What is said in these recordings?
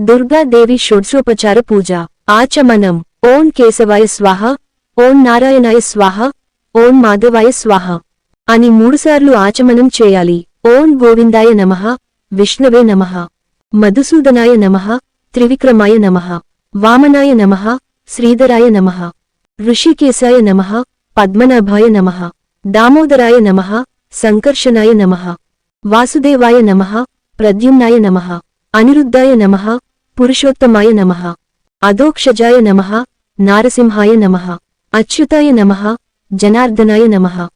దుర్గాదేవి షోడ్సోపచార పూజ. ఆచమనం. ఓం కేశవాయ స్వాహ. ఓం నారాయణాయ స్వాహ. ఓం మాధవాయ స్వాహ. అని మూడుసార్లు ఆచమనం చేయాలి. ఓం గోవిందాయ నమః. విష్ణవే నమః. మధుసూదనాయ నమః. త్రివిక్రమాయ నమః. వామనాయ నమః. శ్రీధరాయ నమః. ఋషికేశాయ నమః. పద్మనాభాయ నమః. దామోదరాయ నమః. సంకర్షణాయ నమః. వాసుదేవాయ నమః. ప్రద్యుమ్నాయ నమః. అనిరుద్ధాయ నమః. పురుషోత్తమాయ నమ అధోక్షజాయ నమ నారసింహాయ నమ అచ్యుతాయ నమ జనార్దనాయ నమ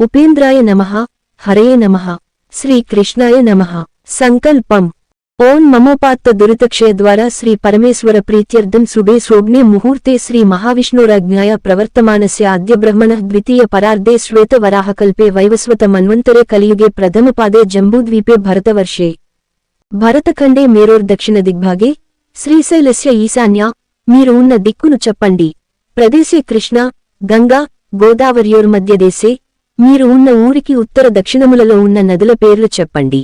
ఉపేంద్రాయ నమ హరయే నమ శ్రీకృష్ణాయ నమ. సంకల్పం. ఓం మమోపాత్త దురితక్షయ ద్వారా శ్రీ పరమేశ్వర ప్రీత్యర్థం శుభే శోభ్నే ముహూర్తే శ్రీ మహావిష్ణురాజ్ఞాయ ప్రవర్తమానస్య ఆద్యబ్రహ్మణ ద్వితీయ పరార్ధే శ్వేతవరాహకల్పే వైవస్వత మన్వంతరే కలియుగే ప్రథమ పాదే జంబూద్వీపే భరతవర్షే. భరతఖండే మేరోర్ దక్షిణ దిగ్భాగే శ్రీశైలస్య ఈశాన్య మీరు ఉన్న దిక్కును చెప్పండి. ప్రదేశే కృష్ణ గంగా గోదావర్యోర్మధ్యదేశే మీరు ఉన్న ఊరికి ఉత్తర దక్షిణములలో ఉన్న నదుల పేర్లు చెప్పండి.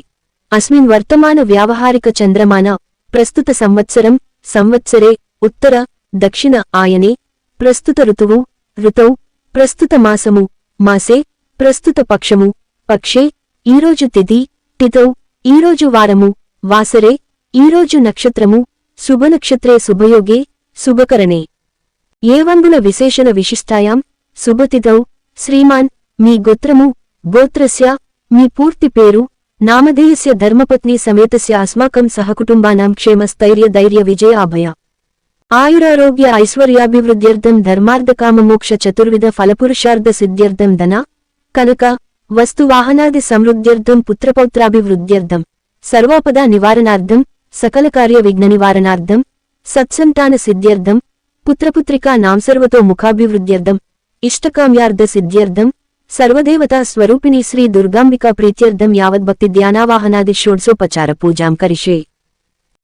అస్మిన్ వర్తమాన వ్యావహారిక చంద్రమాన ప్రస్తుత సంవత్సరం సంవత్సరే ఉత్తర దక్షిణ ఆయనే ప్రస్తుత ఋతువు ఋతౌ ప్రస్తుత మాసము మాసే ప్రస్తుత పక్షము పక్షే ఈరోజు తిథి తిథౌ ఈరోజు వారము వాసరే ఈరోజు నక్షత్రము శుభనక్షత్రే శుభయోగే శుభకరణే. ఏవంగుల విశేషణ విశిష్టాయాం శుభతిథౌ శ్రీమాన్ మీ గోత్రము గోత్రస్య మీ పూర్తి పేరు నామధేయస్య ధర్మపత్ని సమేతస్య అస్మాకం సహకుటుంబానాం క్షేమస్థైర్య ధైర్య విజయ అభయ. ఆయురారోగ్య ఐశ్వర్యాభివృద్ధ్యర్థం ధర్మార్థకామమోక్ష చతుర్విధ ఫలపురుషార్థ సిద్ధ్యర్థం ధన కనుక వస్తువాహనాది సమృద్ధ్యర్థం పుత్రపౌత్రాభివృద్ధ్యర్థం సర్వాపదా నివారణార్థం సకల కార్య విఘ్న నివారణార్థం సత్సంతాన సిద్ధ్యర్థం పుత్రపుత్రికా నాంసర్వతో ముఖాభివృద్ధ్యర్థం ఇష్టకామ్యార్థ సిద్ధ్యర్థం సర్వదేవతా స్వరూపిణి శ్రీ దుర్గాంబికా ప్రీత్యర్థం యావద్భక్తి ధ్యానావాహనాది షోడ్సోపచార పూజాం కరిషే.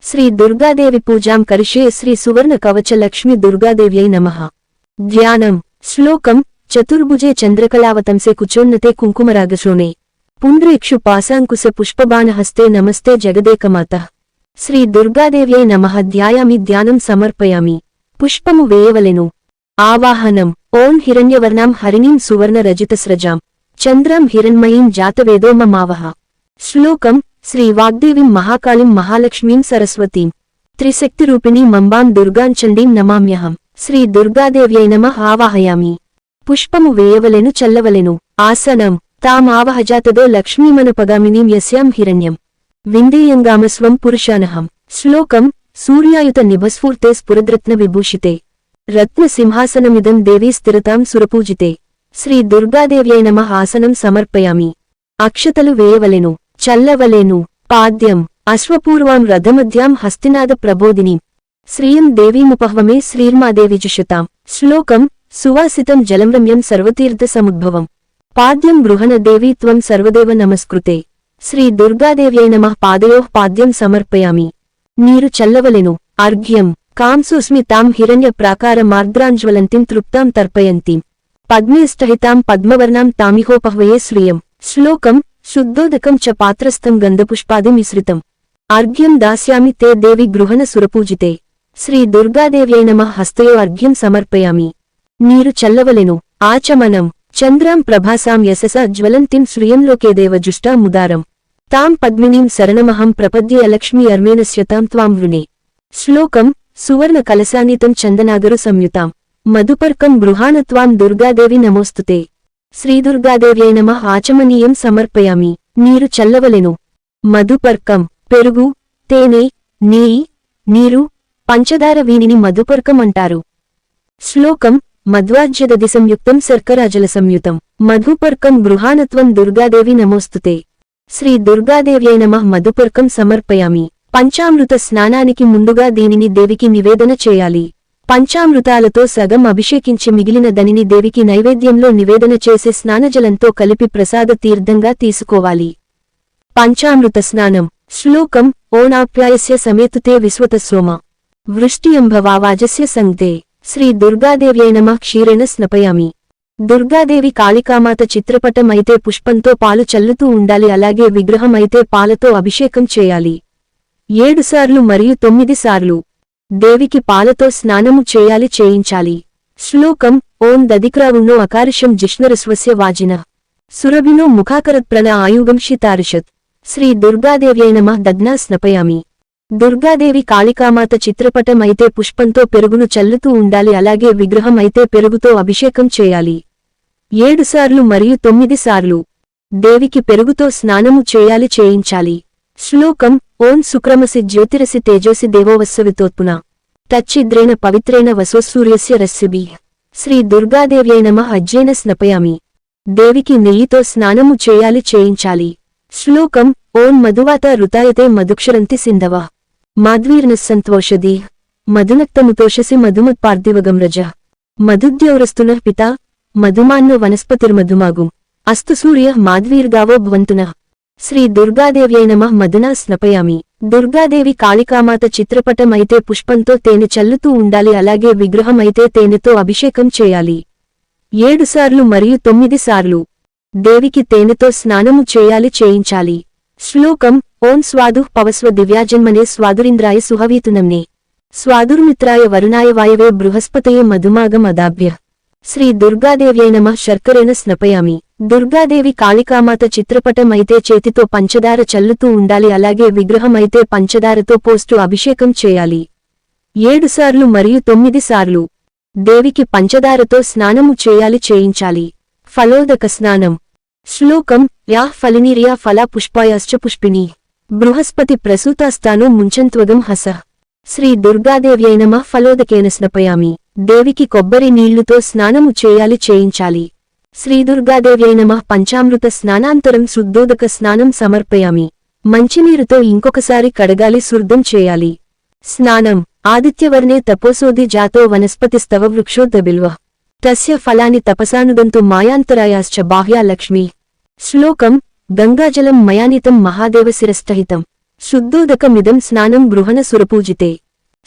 శ్రీ దుర్గాదేవి పూజాం కరిషే శ్రీ సువర్ణ కవచ లక్ష్మి దుర్గాదేవ్యై నమ. ధ్యానం శ్లోకం చతుర్భుజే చంద్రకళావతంసే కుచోన్నతే కుంకుమరాగశోనే. పుండ్రేక్షు పాశాంకుశ పుష్పబాణహస్తే నమస్తే జగదేకమాత. శ్రీ దుర్గాదేవ్యై నమః ధ్యాయామి ధ్యానం సమర్పయామి. పుష్పము వేయవలెను. ఆవాహనం. ఓం హిరణ్యవర్ణాం హరిణీం సువర్ణ రజితస్రజాం చంద్రం హిరణ్మయీం జాతవేదోమమావహ శ్లోకం. శ్రీ వాగ్దేవీం మహాకాళీం మహాలక్ష్మీం సరస్వతీం. త్రిశక్తిరూపిణీ మంబాం దుర్గాంచండీం నమామ్యహం. శ్రీ దుర్గాదేవ్యై నమ ఆవాహయామి. పుష్పము వేయవలెను చల్లవలెను. ఆసనం. తామావహజాతదో లక్ష్మీమనుపగామినీం యస్యాం హిరణ్యం. విందేయంగామస్వం పురుషానహం. శ్లోకం సూర్యాయుత నిభస్ఫూర్తే స్ఫురద్రత్న విభూషితే. రత్న సింహాసనమిదం దేవీ స్థిరతాం సురపూజితే. శ్రీ దుర్గాదేవ్యై నమః ఆసనం సమర్పయామి. అక్షతలు వేయవలెను చల్లవలేను పాద్యం అశ్వపూర్వాం రథమధ్యాం హస్తినాద ప్రబోధిని. శ్రీయం దేవీముపహ్వమే శ్రీర్మాదేవిజుషతాం శ్లోకం సువాసితం జలంరమ్యం సర్వతీర్థ సముద్భవం. పాద్యం గృహణ దేవీ త్వం సర్వదేవ నమస్కృతే. శ్రీ దుర్గాదేవ్యై నమః పాదయోః పాద్యం సమర్పయామి. నీరు చల్లవలెను అర్ఘ్యం. కాంసుస్మితాం హిరణ్య ప్రాకార మార్ద్రాంజ్వలంతిం తృప్తాం తర్పయంతీం. పద్మేష్టహితాం పద్మవర్ణాం తామిహోపహ్వయే శ్రియం. శ్లోకం శుద్ధోదకం చ పాత్రస్థం గంధపుష్పాది మిశ్రితం. అర్ఘ్యం దాస్యామి తే దేవి గృహణ సురపూజితే. శ్రీ దుర్గాదేవ్యై నమః హస్తయో అర్ఘ్యం సమర్పయామి. నీరు చల్లవలెను ఆచమనం. చంద్రాం ప్రభాసాం యశస జ్వలంతిం శ్రియంలోకే దేవజుష్టా ముదారం. తాం పద్మినీం శరణమహం ప్రపద్యే అలక్ష్మీ అర్మేణస్యతాం త్వాం వృణే. శ్లోకం సువర్ణ కలశానితం చందనాగరు సంయుతాం. మధుపర్కం గృహాణత్వాం దుర్గాదేవి నమోస్తుతే. శ్రీదుర్గాదేవ్యై నమ ఆచమనీయం సమర్పయామి. నీరు చల్లవలెను. మధుపర్కం పెరుగు తేనె నెయ్యి నీరు పంచదార వీనిని మధుపర్కం అంటారు. శ్లోకం మధ్వాజ్యదది సంయుక్తం శర్కరాజల సంయుతం. మధుపర్కం గృహాణత్వం దుర్గాదేవి నమోస్తుతే. శ్రీ దుర్గాదేవ్యై నమః మధుపర్కం సమర్పయామి. పంచామృత స్నానానికి ముందుగా దీనిని దేవికి నివేదన చేయాలి. పంచామృతాలతో సగం అభిషేకించి మిగిలిన దనిని దేవికి నైవేద్యంలో నివేదన చేసే స్నానజలంతో కలిపి ప్రసాద తీర్థంగా తీసుకోవాలి. పంచామృత స్నానం. శ్లోకం ఓణాప్యాయస్య సమేతుతే విశ్వతసోమ సోమ వృష్టియంభవా సంగ్దే శ్రీ దుర్గాదేవ్యై నమ క్షీరేణ స్నపయామి. దుర్గాదేవి కాళికామాత చిత్రపటం అయితే పుష్పంతో పాలు చల్లుతూ ఉండాలి అలాగే విగ్రహం అయితే పాలతో అభిషేకం చేయాలి. ఏడుసార్లు మరియు తొమ్మిది సార్లు. దేవికి పాలతో స్నానము చేయాలి చేయించాలి. శ్లోకం ఓం దదిక్రావున్నో అకారిషం జిష్ణురస్వస్య వాజిన. సురభినో ముఖాకరత్ప్రణ ఆయుగం శితారిషత్ శ్రీ దుర్గాదేవ్యై నమ దగ్నా స్నపయామి. దుర్గాదేవి కాళికామాత చిత్రపటం అయితే పుష్పంతో పెరుగును చల్లుతూ ఉండాలి అలాగే విగ్రహం అయితే పెరుగుతో అభిషేకం చేయాలి. ఏడుసార్లు మరియు తొమ్మిది సార్లు. దేవికి పెరుగుతో స్నానము చేయాలి చేయించాలి. శ్లోకం ఓం సుక్రమసి జ్యోతిరసి తేజోసి దేవోవస్సవితోత్పున తచ్చిద్రేణ పవిత్రేణ వసోసూర్యస్య రస్సిభి శ్రీ దుర్గాదేవ్యై నమ అజ్జేన స్నపయామి. దేవికి నెయ్యితో స్నానము చేయాలి చేయించాలి. శ్లోకం ఓం మధువాత రుతాయతే మధుక్షరంతి సింధవ. మాధ్వీర్నస్సంతోషధీ మధునక్తముతోషసి మధుమత్పార్థివగం రజ. మధుద్యౌరస్తున పిత మధుమాన్నో వనస్పతిర్మధుమాగుం అస్తు సూర్య మాధ్వీర్గావో భవంతున. శ్రీ దుర్గాదేవ్యై నమ మధునా స్నపయామి. దుర్గాదేవి కాళికామాత చిత్రపటం అయితే పుష్పంతో తేనె చల్లుతూ ఉండాలి అలాగే విగ్రహం అయితే తేనెతో అభిషేకం చేయాలి. ఏడుసార్లు మరియు తొమ్మిది సార్లు. దేవికి తేనెతో స్నానము చేయాలి చేయించాలి. శ్లోకం ఓం స్వాదు పవస్వ దివ్యాజన్మనే స్వాదురింద్రాయ సుహవీతునమ్నే. స్వాదుర్మిత్రాయ వరుణాయ వాయవే బృహస్పతయే మధుమాగం అదాభ్య. శ్రీ దుర్గాదేవ్యై నమ శర్కరేణ స్నపయామి. దుర్గాదేవి కాళికామాత చిత్రపటం అయితే చేతితో పంచదార చల్లుతూ ఉండాలి అలాగే విగ్రహం అయితే పంచదారతో పోస్టు అభిషేకం చేయాలి. ఏడుసార్లు మరియు తొమ్మిది సార్లు. దేవికి పంచదారతో స్నానము చేయాలి చేయించాలి. ఫలోదక స్నానం. శ్లోకం యా ఫలినిరియా ఫలా పుష్పాయాశ్చ పుష్పిణి. బృహస్పతి ప్రసూతాస్థానో ముంచంత్వగం హస. శ్రీ దుర్గాదేవ్యై నమ ఫలోదకేన స్నపయామి. దేవికి కొబ్బరి నీళ్ళుతో స్నానము చేయాలి చేయించాలి. శ్రీ దుర్గాదేవ్యై నమ పంచామృత స్నానాంతరం శుద్ధోదక స్నానం సమర్పయామి. మంచినీరుతో ఇంకొకసారి కడగాలి శుద్ధం చేయాలి. స్నానం ఆదిత్యవర్ణే తపోసోది జాతో వనస్పతిస్తవ వృక్షోద్దబిల్వ తస్య ఫలాని తపసానుగంతు మాయాంతరాయాశ్చ బాహ్యాలక్ష్మీ శ్లోకం గంగాజలం మయానితం మహాదేవశిరస్థహితం శుద్ధోదకమిదం స్నానం గృహణ సురపూజితే.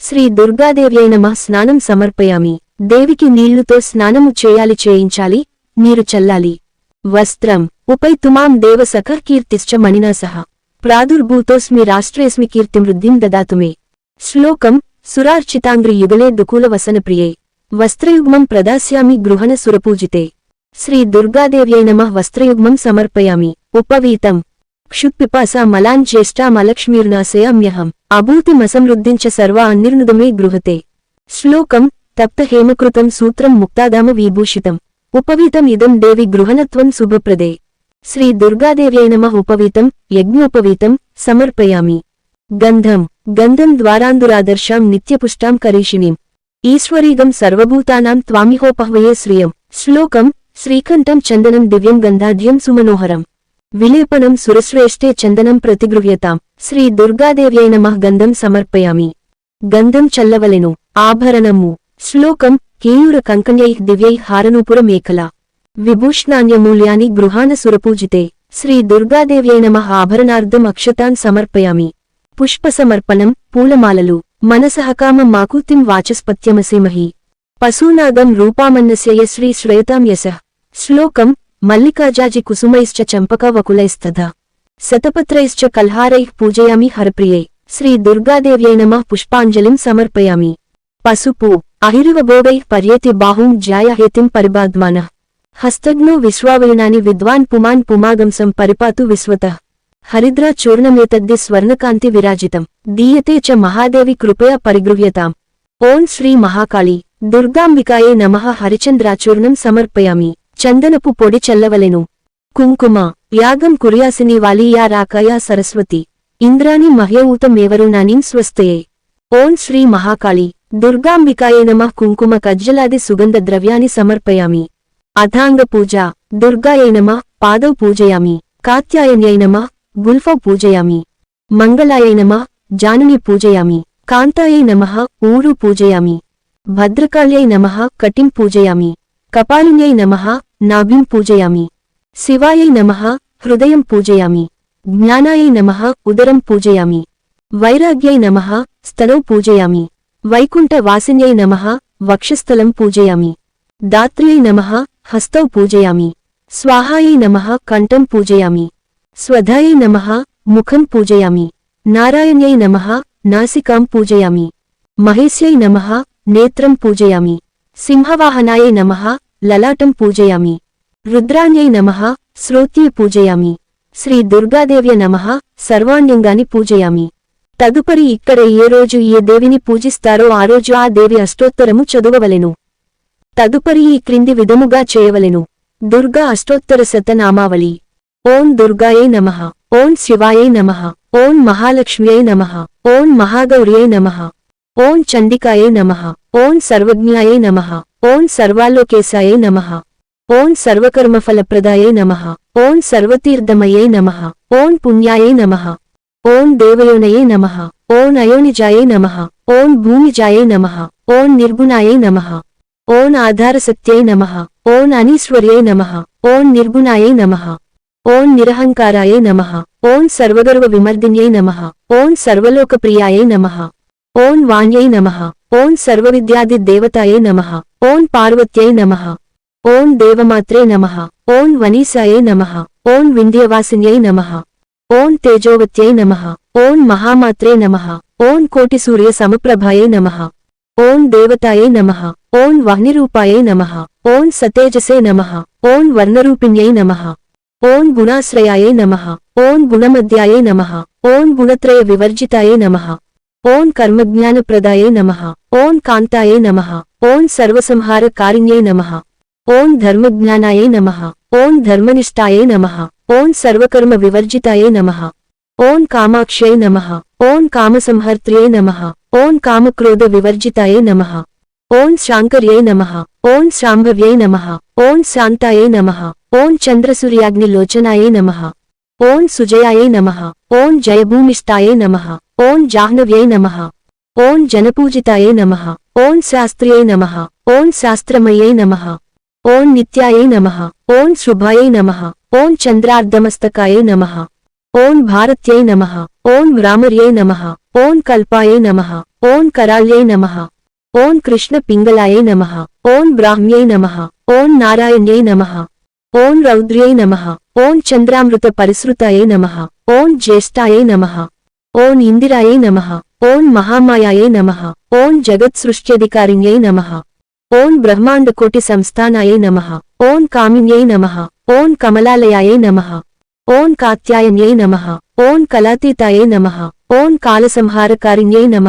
శ్రీ దుర్గాదేవ్యై నమః స్నానం సమర్పయామి. దేవికి నీళ్ళుతో స్నానము చేయాలి చేయించాలి నీరు చల్లాలి. వస్త్రం ఉపై తుమాం దేవ సఖ కీర్తిశ్చ మణినా సహ ప్రాదుర్భూతోస్మి రాష్ట్రేస్మి కీర్తిం వృద్ధిం దదాతు శ్లోకం సురార్చితాంగ్రి యుగలే దుకూల వసన ప్రియే. వస్త్రయుగ్మం ప్రదాస్యామి గృహణ సురపూజితే. శ్రీ దుర్గాదేవ్యై నమ వస్త్రయుగ్మం సమర్పయామి. ఉపవీతం. క్షుత్పిపాస మలాన్ జ్యేష్ఠామలక్ష్మీర్నాశయామ్యహం అభూతిమసంరుద్ధించ సర్వా అన్నిర్నుదమే గృహతే. శ్లోకం. తప్త హేమకృతం సూత్రం ముక్తాదామ విభూషితం. ఉపవీతం ఇదం దేవి గృహణత్వం శుభప్రదే. శ్రీ దుర్గాదేవ్యై నమ ఉపవీతం. యజ్ఞోపవీతం. సమర్పయామి. గంధం. గంధం ద్వారాందురాదర్శాం నిత్యపుష్టాం కరీషిణీం. ఈశ్వరీగం సర్వభూతానాం త్వామిహోపహ్వయే శ్రియం. శ్లోకం శ్రీకంఠం చందనం దివ్యం గంధాఢ్యం సుమనోహరం. విలేపనం సురశ్రేష్ఠే చందనం ప్రతిగృహ్యతాం. శ్రీ దుర్గాదేవ్యై నమః గంధం సమర్పయామి. గంధం చల్లవలెను ఆభరణము. శ్లోకం కేయూర కంకణ్యై దివ్యై హారనూపుర మేఖల. విభూష్ణాన్యమూల్యాని గృహాన సురపూజితే. శ్రీ దుర్గాదేవ్యై నమః ఆభరణార్థం అక్షతాన్ సమర్పయామి. పుష్పసమర్పణం పూలమాలలు. మనసహకామ మాకూతిం వాచస్పత్యమసేమహి. పశూనాగం రూపామన్నస్య శ్రీ శ్రేతాం యశః. శ్లోకం మల్లికాజాజి కుసుమైశ్చ చంపకవకులైస్తథ శతపత్రైశ్చ కల్హారైః పూజయామి హరప్రియై. శ్రీ దుర్గాదేవ్యై నమ పుష్పాంజలిం సమర్పయామి. పసుపు అహిరివబోడైః పర్యేతి బాహుం జ్యాయహేతిం పరిబాద్మానః హస్తగ్నో విశ్వావీణాని విద్వాన్ పుమాన్ పుమాగంసం పరిపాతు విశ్వతః. హరిద్రా చూర్ణమేతద్ది స్వర్ణకాంతి విరాజితం. దీయతే చ మహాదేవి కృపయా పరిగృహ్యతాం. ఓం శ్రీ మహాకాళి. దుర్గాంబికాయే నమ హరిచంద్రాచూర్ణం సమర్పయామి. చందనపు పొడి చల్లవలెను. కుంకుమ. యాగం కుర్యాసిని వాలీయా రాకాయా సరస్వతి. ఇంద్రాణి మహ్యఊతమేవరుణానీం స్వస్తయే ఓం శ్రీ మహాకాళి. దుర్గాంబికాయే నమ కుంకుమ కజ్జలాది సుగంధ ద్రవ్యాన్ని సమర్పయామి. అథాంగ పూజ. దుర్గాయై నమ పాదౌ పూజయామి. కాత్యాయన్యై నమ గుల్ఫౌ పూజయామి. మంగళాయై నమ జానుని పూజయామి. కాంతాయై నమ ఊరు పూజయామి. భద్రకాళ్యై నమ కటిం పూజయామి. కపాలిన్యై నమ నాభిం పూజయామి. శివాయై నమ హృదయం పూజయామి. జ్ఞానాయై నమ ఉదరం పూజయామి. వైరాగ్యై నమ స్థలం పూజయామి. వైకుంఠ వాసిన్యై నమ వక్షస్థలం పూజయామి. దాత్ర్యై నమ హస్తౌ పూజయామి. స్వాహాయై నమ కంఠం పూజయామి. స్వధాయై నమః ముఖం పూజయామి. నారాయణ్యై నమః నాసికాం పూజయామి. మహేశ్యై నమః నేత్రం పూజయామి. సింహవాహనాయై నమః లలాటం పూజయామి. రుద్రాణ్యై నమః శ్రోత్యే పూజయామి. శ్రీ దుర్గాదేవ్య నమః సర్వాణ్యంగాని పూజయామి. తదుపరి ఇక్కడ ఏ రోజు ఏ దేవిని పూజిస్తారో ఆ రోజు ఆ దేవి అష్టోత్తరము చదువవలెను. తదుపరి ఈ క్రింది విధముగా చేయవలెను. దుర్గా అష్టోత్తర శతనామావళి. ఓం దుర్గాయై నమ ఓం శివాయై నమ ఓం మహాలక్ష్మ్యై నమ ఓం మహాగౌర్యై నమ ఓం చండికాయై నమ ఓం సర్వజ్ఞాయై నమ ఓం సర్వాలోకేశాయై నమ ఓం సర్వకర్మఫలప్రదాయై నమ ఓం సర్వతీర్థమయై నమ ఓం పుణ్యాయై నమ ఓం దేవయోనయే నమ ఓం అయోనిజాయై నమ ఓం భూమిజాయై నమ ఓం నిర్గుణాయై నమ ఓం ఆధారసత్యై నమ ఓం అనీశ్వర్యై నమ ఓం నిర్గుణాయై నమ ఓం నిరహంకారాయ నమ ఓం సర్వగర్వ విమర్దిన్యై నమ ఓం సర్వలోకప్రియాయై నమ ఓం వాణ్యై నమ ఓం సర్వవిద్యాది దేవతాయై నమ ఓం పార్వత్యై నమ ఓం దేవమాత్రే నమ ఓం వనీసాయై నమ ఓం వింధ్యవాసిన్యై నమ ఓం తేజోవత్యై నమ ఓం మహామాత్రే నమ ఓం కోటిసూర్య సమప్రభాయై నమ ఓం దేవతాయై నమ ఓం వహ్నిరూపాయై నమ ఓం సతేజసే నమ ఓం వర్ణరూపిణ్యై నమ ఓం గుణాశ్రయాయై నమః ఓం గుణమధ్యాయై నమః ఓం గుణత్రయ వివర్జితాయై నమః ఓం కర్మజ్ఞానప్రదాయై నమః ఓం కాంతాయై నమః ఓం సర్వసంహార కారిణ్యై నమః ఓం ధర్మజ్ఞానాయై నమః ఓం ధర్మనిష్టాయై నమః ఓం సర్వకర్మ వివర్జితాయై నమః ఓం కామాక్ష్యై నమః ఓం కామసంహర్త్ర్యై నమః ఓం కామక్రోధ వివర్జితాయై నమః ఓం శాంకర్యై నమ ఓం శాంభవ్యై నమ ఓం శాంతాయై నమ ఓం చంద్రసూర్యాగ్నిలోచనాయై నమ ఓం సుజయాయై నమ ఓం జయభూమిష్టాయై నమ ఓం జాహ్నవ్యై నమ ఓం జనపూజితాయై నమ ఓం శాస్త్రియై నమ ఓం శాస్త్రమయ్యై నమ ఓం నిత్యాయై నమ ఓం శుభాయై నమ ఓం చంద్రార్ధమస్తకాయై నమ ఓం భారత్యై నమ ఓం రామర్యై నమ ఓం కల్పాయై నమ ఓం కరాళ్యై నమ ఓం కృష్ణ పింగళాయై నమ ఓం బ్రాహ్మ్యై నమ ఓం నారాయణ్యై నమ ఓం రౌద్ర్యై నమ ఓం చంద్రామృత పరిసృతాయై నమ ఓం జ్యేష్ఠాయై నమ ఓం ఇందిరాయై నమ ఓం మహామాయాయై నమ ఓం జగత్సృష్ట్యధికారిణ్యై నమ ఓం బ్రహ్మాండకోటి సంస్థానాయై నమ ఓం కామిన్యై నమ ఓం కమలాలయాయై నమ ఓం కాత్యాయన్యై నమ ఓం కళాతీతాయై నమ ఓం కాలసంహారకారిణ్యై నమ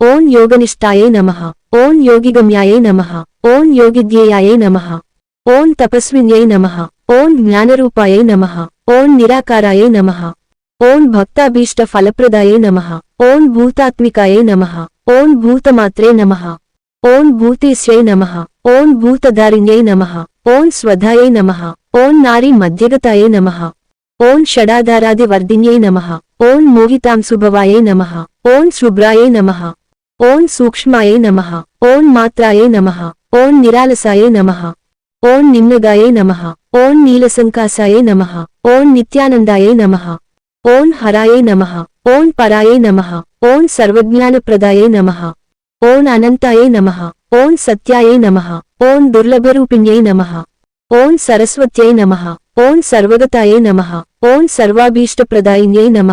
ఓం యోగనిష్టాయై నమ ఓం యోగిగమ్యాయై నమ ఓం యోగిధ్యేయాయై నమ ఓం తపస్విన్యై నమ ఓం జ్ఞానరూపాయై నమ ఓం నిరాకారాయై నమ ఓం భక్తాభీష్ట ఫలప్రదాయై నమ ఓం భూతాత్మికాయై నమ ఓం భూతమాత్రే నమ ఓం భూతేశ్యై నమ ఓం భూతధారిణ్యై నమ ఓం స్వధాయై నమ ఓం నారీ మధ్యగతాయై నమ ఓం షడాధారాది వర్ధిన్యై నమః ఓం మోహితాంశుభవాయై నమ ఓం శుభ్రాయై నమ ఓం సూక్ష్మాయే నమ ఓం మాత్రాయే నమ ఓం నిరాలసాయే నమ ఓం నిమ్నగాయే నమ ఓం నీలసంకాసాయై నమ ఓం నిత్యానందాయే నమ ఓం హరాయే నమ ఓం పరాయే నమ ఓం సర్వజ్ఞానప్రదాయే నమ ఓం అనంతాయే నమ ఓం సత్యాయే నమ ఓం దుర్లభరూపిణ్యై నమ ఓం సరస్వత్యై నమ ఓం సర్వగతాయే నమ ఓం సర్వాభీష్టప్రదాయిన్యై నమ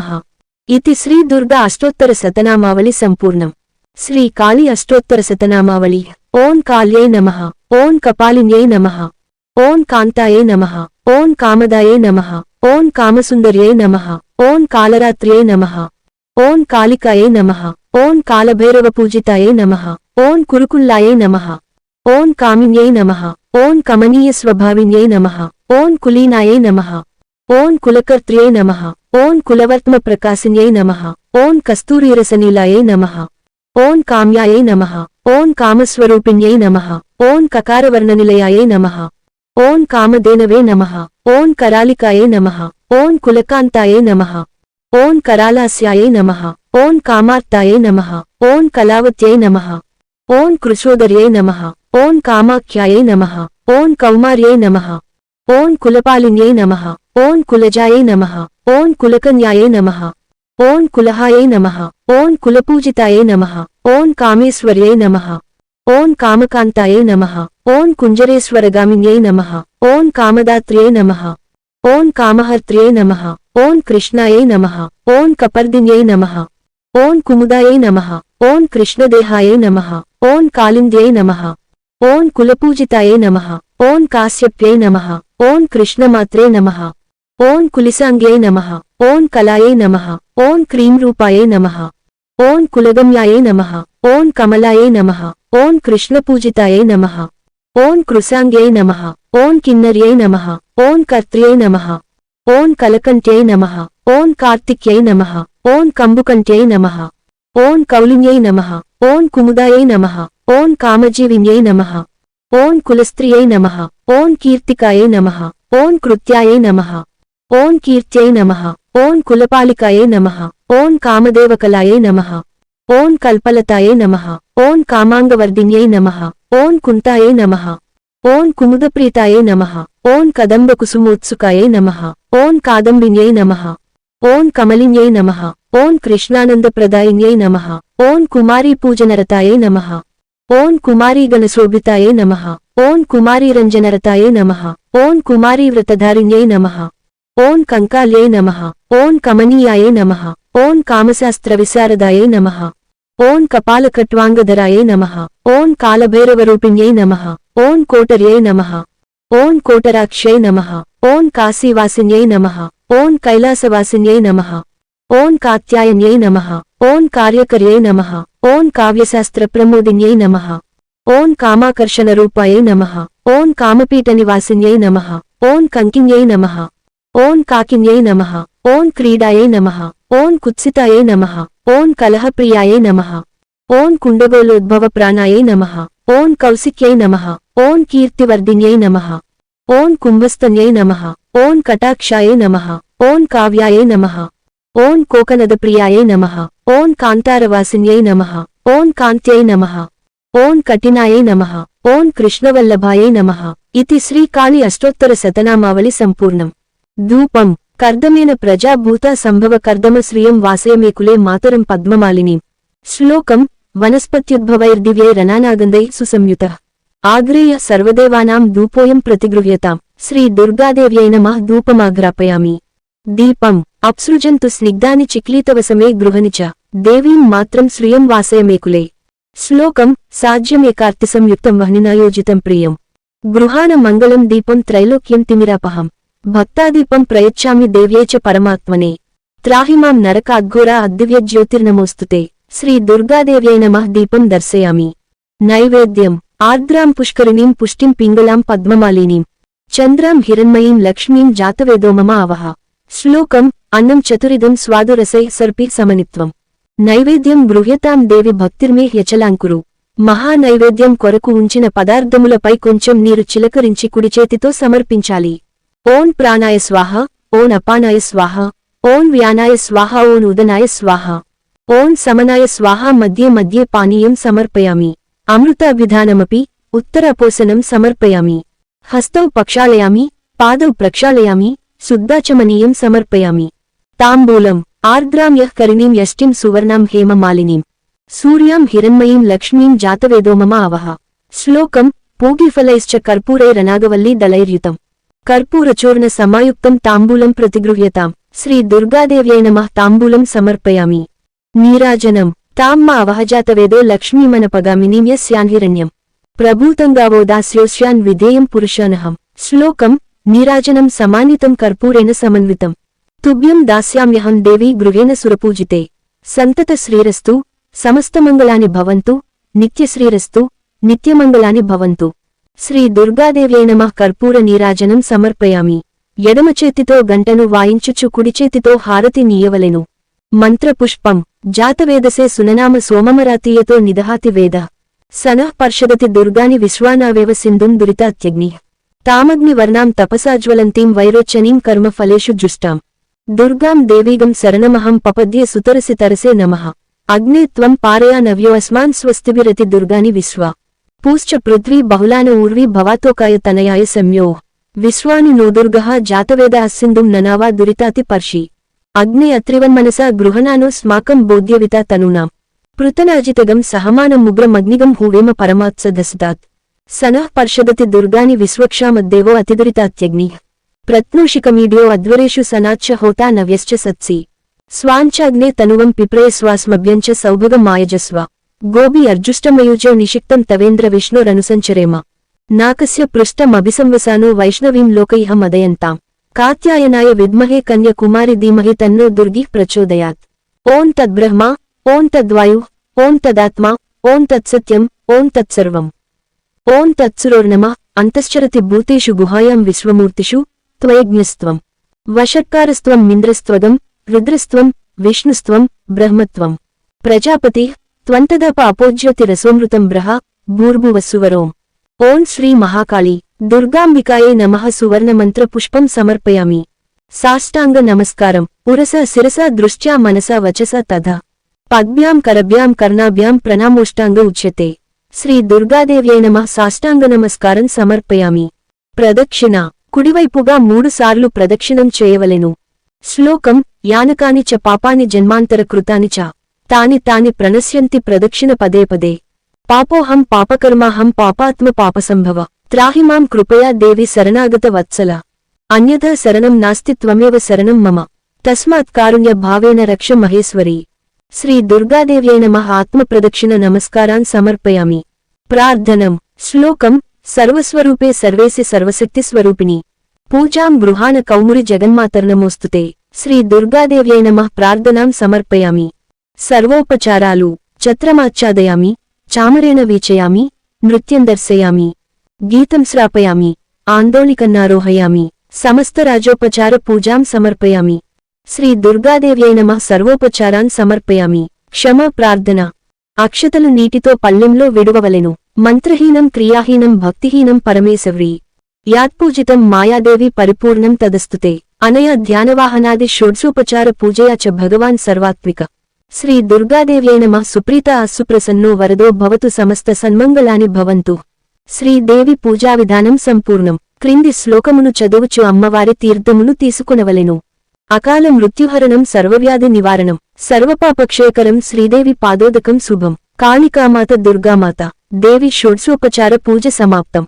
ఇది శ్రీ దుర్గా అష్టోత్తర శతనామావళి సంపూర్ణం శ్రీ కాళి అష్టోత్తర శతనామావళి ఓం కాళ్యై నమ ఓం కపాలిన్యై నమ ఓం కాంతాయే నమ ఓం కామదాయే నమ ఓం కామసుందర్యై నమ ఓం కాలరాత్ర్యై నమ ఓం కాళికాయే నమ ఓం కాలభైరవ పూజితాయే నమ ఓం కురుకుల్లాయే నమ ఓం కామిన్యై నమ ఓం కమనీయ స్వభావిన్యై నమ ఓం కులీనాయై నమ ఓం కులకర్త్ర్యై నమ ఓం కులవర్త్మ ప్రకాశిన్యై నమ ఓం కస్తూరీరసనీలాయై నమ ఓం కామ్యాయై నమ ఓం కామస్వరూపిణ్యై నమ ఓం కకారవర్ణనిలయాయై నమ ఓం కామధేనవే నమ ఓం కరాలికాయై నమ ఓం కులకాంతాయై నమ ఓం కరాలాస్యాయై నమ ఓం కామార్తాయై నమ ఓం కళావత్యై నమ ఓం కృషోదర్యై నమ ఓం కామాఖ్యాయై నమ ఓం కౌమార్యై నమ ఓం కులపాలిన్యై నమ ఓం కులజాయై నమ ఓం కులకన్యాయై నమ ఓం కులహాయే నమ ఓం కులపూజితాయే నమ ఓం కామేశ్వర్యై నమ ఓం కామకాంతాయే నమ ఓం కుంజరేశ్వరగామిన్యై నమ ఓం కామదాత్ర్యై నమ ఓం కామహర్త్ర్యై నమ ఓం కృష్ణాయై నమ ఓం కపర్దిన్యై నమ ఓం కుముదాయై నమ ఓం కృష్ణదేహాయై నమ ఓం కాలింద్యై నమ ఓం కులపూజితాయై నమ ఓం కాశ్యప్యై నమ ఓం కృష్ణమాత్రే నమ ఓం కులిసాంగ్యై నమ ఓం కలాయై నమః ఓం క్రీంరూపాయై నమ ఓం కులగమ్యాయే నమ ఓం కమలాయే నమ ఓం కృష్ణపూజితాయే నమ ఓం కృశాంగ్యై నమ ఓం కిన్నర్యై నమ ఓం కర్త్ర్యై నమ ఓం కలకంట్యై నమ ఓం కార్తిక్యై నమ ఓం కంబుకంట్యై నమ ఓం కౌలిన్యై నమ ఓం కుముదాయై నమ ఓం కామజీవిన్యై నమ ఓం కులస్త్రియై నమ ఓం కీర్తికాయై నమ ఓం కృత్యాయై నమ ఓం కీర్త్యై నమ ఓం కులపాలికాయే నమ ఓం కామదేవకలాయే నమ ఓం కల్పలతాయే నమ ఓం కామాంగవర్ధిన్యై నమః ఓం కుంతాయై నమః ఓం కుముదప్రీతాయై నమః ఓం కదంబకుసుమోత్సుకాయై నమ ఓం కాదంబిన్యై నమ ఓం కమలిన్యై నమ ఓం కృష్ణానందప్రదాయిన్యై నమ ఓం కుమారీ పూజనరతాయే నమ ఓం కుమారీ గణశోభితాయే నమ ఓం కుమారీ రంజనరతాయే నమ ఓం కుమారీ వ్రతధారిణ్యై నమ ఓం కంకాల్యై నమ ఓం కమనీయాయే నమ ఓం కామశాస్త్ర విశారదాయై నమ ఓం కపాలకట్వాంగధరాయై నమ ఓం కాలభైరవరూపిణ్యై నమ ఓం కోటర్యై నమ ఓం కోటరాక్ష్యై నమ ఓం కాశీవాసిన్యై నమ ఓం కైలాసవాసిన్యై నమ ఓం కాత్యాయన్యై నమ ఓం కార్యకర్యై నమ ఓం కావ్యశాస్త్ర ప్రమోదిన్యై నమ ఓం కామాకర్షణ రూపాయై నమ ఓం కామపీఠనివాసిన్యై నమ ఓం కంకిన్యై నమ ఓం కాకిన్యై నమ ఓం క్రీడాయై నమ ఓం కుత్సితాయై నమ ఓం కలహప్రియాయై నమ ఓం కుండగోలోద్భవ ప్రాణాయై నమ ఓం కౌశిక్యై నమ ఓం కీర్తివర్ధిన్యై నమ ఓం కుంభస్తన్యై నమ ఓం కటాక్షాయై నమ ఓం కావ్యాయై నమ ఓం కోకనదప్రియాయై నమ ఓం కాంతారవాసిన్యై నమ ఓం కాంత్యై నమ ఓం కఠినాయై నమ ఓం కృష్ణవల్లభాయై నమ ఇది శ్రీకాళి అష్టోత్తర శతనామావళి సంపూర్ణం ధూపం కర్దమైన ప్రజాభూత సంభవ కర్దమ శ్రియం వాసయమేకులే మాతరం పద్మమాలిని. శ్లోకం వనస్పత్యుద్భవైర్దివ్యై రనానాగంధై సుసంయుత. ఆగ్రేయ సర్వదేవానాం ధూపోయం ప్రతిగృహ్యతాం. శ్రీ దుర్గాదేవ్యై నమః ధూపమాగ్రాపయామి దీపం అప్సృజంతు స్నిగ్ధాని చిక్లీతవసమే గృహని చ. దేవీం మాత్రం శ్రియం వాసయమేకులే శ్లోకం సాధ్యమేకార్తి సంయుక్తం వహ్నినాయోజితం ప్రియం. గృహాన మంగళం దీపం త్రైలోక్యం తిమిరాపహం. భక్తాదీపం ప్రయచ్చామి దేవ్యే చ పరమాత్మనే. త్రాహిమాం నరకాద్ఘోరా అద్దివ్య జ్యోతిర్నమోస్తుతే. శ్రీ దుర్గాదేవ్యై నమః దీపం దర్శయామి. నైవేద్యం. ఆర్ద్రాం పుష్కరిణీం పుష్టిం పింగళాం పద్మమాలినీం. చంద్రాం హిరణ్మయీం లక్ష్మీం జాతవేదో మమ అవహ శ్లోకం. అన్నం చతురిదం స్వాదురసై సర్పి సమనిత్వం. నైవేద్యం గృహ్యతాం దేవి భక్తిర్మే హ్యచలాంకురు మహానైవేద్యం కొరకు ఉంచిన పదార్థములపై కొంచెం నీరు చిలకరించి కుడిచేతితో సమర్పించాలి. ఓం ప్రాణాయ స్వాహ ఓం అపానాయ స్వాహ ఓం వ్యానాయ స్వాహ ఓం ఉదనాయ స్వాహ. ఓం సమనాయ స్వాహ మధ్యే మధ్యే పానీయం సమర్పయామి. అమృత అమృతాభిధానమపి ఉత్తరపోసనం సమర్పయామి. హస్తౌ పక్షాళయామి పాదౌ ప్రక్షాళయామి శుద్ధాచమనీయం సమర్పయామి. తాంబూలం ఆర్ద్రాం యః కరిణీం యష్టిం సువర్ణాం హేమమాలినీం సూర్యాం హిరణ్మయీం లక్ష్మీం జాతవేదో మమ అవహ శ్లోకం పూగిఫలైశ్చ కర్పూరై కర్పూరైరనాగవల్లీ దళైర్యుతం. కర్పూరచూర్ణ సమాయుక్తం తాంబూలం ప్రతిగృహ్యతాం. శ్రీ దుర్గాదేవ్యై నమ తాంబూలం సమర్పయామి. నీరాజనం. తామ్మ అవహజాతవేదో లక్ష్మీమనపగామినీం యస్యాన్హిరణ్యం. ప్రభూతంగావో దాస్యోస్యాన్ విధేయం పురుషానహం. శ్లోకం. నీరాజనం సమానితం కర్పూరేణ సమన్వితం. తుభ్యం దాస్యామ్యహం దేవీ గృహేణ సురపూజితే. సంతత శ్రీరస్తు. సమస్తమంగళాని భవంతు. నిత్యశ్రీరస్తు. నిత్యమంగళాని భవంతు. శ్రీ దుర్గాదేవ్యై నమః కర్పూర నీరాజనం సమర్పయామి. ఎడమ చేతితో గంటను వాయించుచు కుడిచేతితో హారతి నీయవలెను. మంత్రపుష్పం జాతవేదసే సుననామ సోమమరాతీయతో నిదహాతి వేద. సనః పర్షదతి దుర్గాని విశ్వానావేవ సింధుం దురితాత్యగ్ని. తామగ్ని వర్ణాం తపసాజ్వలంతీం వైరోచనీం కర్మ ఫలేషు జుష్టాం. దుర్గాం దేవీగం శరణమహం పపద్యే సుతరసి తరసే నమ. అగ్నే త్వం పారయా నవ్యో అస్మాన్ స్వస్తిభిరతి దుర్గాని విశ్వా. పూశ్చ పృథ్వీ బహుళాన ఊర్వీ భవాతోకాయ తనయాయ సంయో విశ్వాను నోదుర్గః జాతవేద అస్సిందుం ననావా దురితాతి పర్షి. అగ్నే అత్రివన్మనస గృహణానో స్మాకం బోధ్యవిత తనూనాం. పృతనాజితగం సహమానం ముగ్రమగ్నిగం హూవేమ పరమాత్స దశదాత్. సనః పర్షదతి దుర్గాని విశ్వక్షామద్దేవో అతిదురితాత్యగ్ని. ప్రత్నూషికమీడియో అధ్వరేషు సనాచ్చ హోతా నవ్యశ్చ సత్సి. స్వాంచాగ్నే తనువం పిప్రయ స్వాస్మభ్యంచ సౌభగం మాయజస్వ. గోబి అర్జుష్టమయుజో నిషిక్తం తవేంద్ర విష్ణురనుసంచరేమ. నాకస్య పృష్టమభిసంవసానో వైష్ణవీం లోకైహ మదయంతాం కాత్యాయనాయ విద్మహే కన్య కుమారి ధీమహి తన్నో దుర్గి ప్రచోదయాత్. ఓం తద్బ్రహ్మ ఓం తద్వాయు ఓం తదాత్మా ఓం తత్సత్యం ఓం తత్సర్వం. ఓం తత్సురోర్నమ అంతశ్చరతి భూతేషు గుహాయాం విశ్వమూర్తిషు త్వయజ్ఞస్త్వం. వషట్కారస్త్వం మింద్రస్త్వగం రుద్రస్త్వం విష్ణుస్త్వం బ్రహ్మత్వం. ప్రజాపతి త్వంతదప అపోజ్యోతిరసోమృతం బ్రహ భూర్భువస్సువరోం ఓం శ్రీ మహాకాళి దుర్గాంబికాయే నమః సువర్ణమంత్ర పుష్పం సమర్పయామి సాష్టాంగ నమస్కారం పురస శిరస దృష్ట్యా మనసా వచస తథ పద్భ్యాం కరభ్యాం కర్ణాభ్యాం ప్రణామోష్టాంగ ఉచ్యతే శ్రీ దుర్గాదేవ్యై నమ సాష్టాంగ నమస్కారం సమర్పయామి ప్రదక్షిణ కుడివైపుగా మూడుసార్లు ప్రదక్షిణం చేయవలెను శ్లోకం యానకాని చ పాపాని జన్మాంతర కృతాని చ తాని తాని ప్రణశ్యంతి ప్రదక్షిణ పదే పదే. పాపోహం పాపకర్మాహం పాపాత్మ పాపసంభవ. త్రాహిమాం కృపయా దేవి శరణాగత వత్సల. అన్యథ శరణం నాస్తి త్వమేవ శరణం మమ. తస్మాత్ కారుణ్య భావేన రక్ష మహేశ్వరీ. శ్రీ దుర్గాదేవ్యై నమః ఆత్మప్రదక్షిణ నమస్కారాన్ సమర్పయామి. ప్రార్థనం. శ్లోకం. సర్వస్వరూపే సర్వేసి సర్వశక్తిస్వరూపిణి పూజాం గృహాణ కౌమురి జగన్మాతర్నమోస్తుతే శ్రీ దుర్గాదేవ్యై నమః ప్రార్థనాం సమర్పయామి. సర్వోపచారాలు ఛత్రమాచ్ఛాదయామి చామరేణ వీచయామి నృత్యం దర్శయామి గీతం శ్రాపయామి ఆందోళికన్నారోహయామి సమస్త రాజోపచార పూజాం సమర్పయామి. శ్రీ దుర్గాదేవ్యై నమ సర్వోపచారాన్ సమర్పయామి. క్షమా ప్రార్థన. అక్షతలు నీటితో పళ్ళెంలో విడువవలెను. మంత్రహీనం క్రియాహీనం భక్తిహీనం పరమేశవ్రీ. యాత్పూజితం మాయాదేవి పరిపూర్ణం తదస్తుతే. అనయ ధ్యానవాహనాది షోడ్సోపచార పూజయా చ భగవాన్ సర్వాత్మిక. శ్రీ దుర్గాదేవ్యై నమః సుప్రీత అస్సుప్రసన్నో వరదో భవతు సమస్త సన్మంగళాని భవంతు. శ్రీదేవి పూజా విధానం సంపూర్ణం. క్రింది శ్లోకమును చదువుచు అమ్మవారి తీర్థమును తీసుకునవలెను. అకాల మృత్యుహరణం సర్వవ్యాధి నివారణం. సర్వపాపక్షేకరం శ్రీదేవి పాదోదకం శుభం. కాళికామాత దుర్గామాత. దేవి షోడ్సోపచార పూజ సమాప్తం.